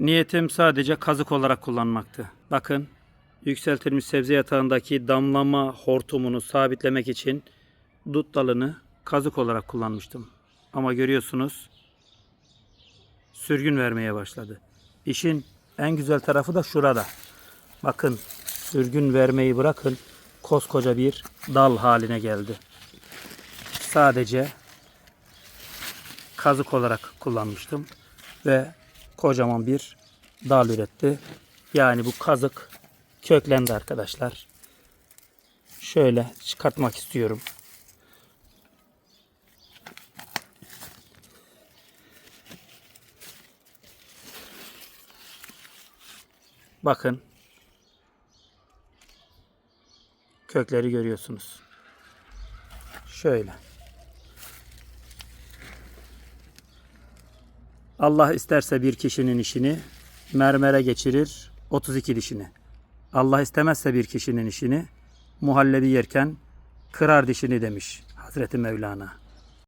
Niyetim sadece kazık olarak kullanmaktı. Bakın yükseltilmiş sebze yatağındaki damlama hortumunu sabitlemek için dut dalını kazık olarak kullanmıştım. Ama görüyorsunuz sürgün vermeye başladı. İşin en güzel tarafı da şurada. Bakın sürgün vermeyi bırakın koskoca bir dal haline geldi. Sadece kazık olarak kullanmıştım ve kocaman bir dal üretti. Yani bu kazık köklendi arkadaşlar. Şöyle çıkartmak istiyorum. Bakın. Kökleri görüyorsunuz. Şöyle. Allah isterse bir kişinin işini mermere geçirir 32 dişini. Allah istemezse bir kişinin işini muhallebi yerken kırar dişini demiş Hazreti Mevlana.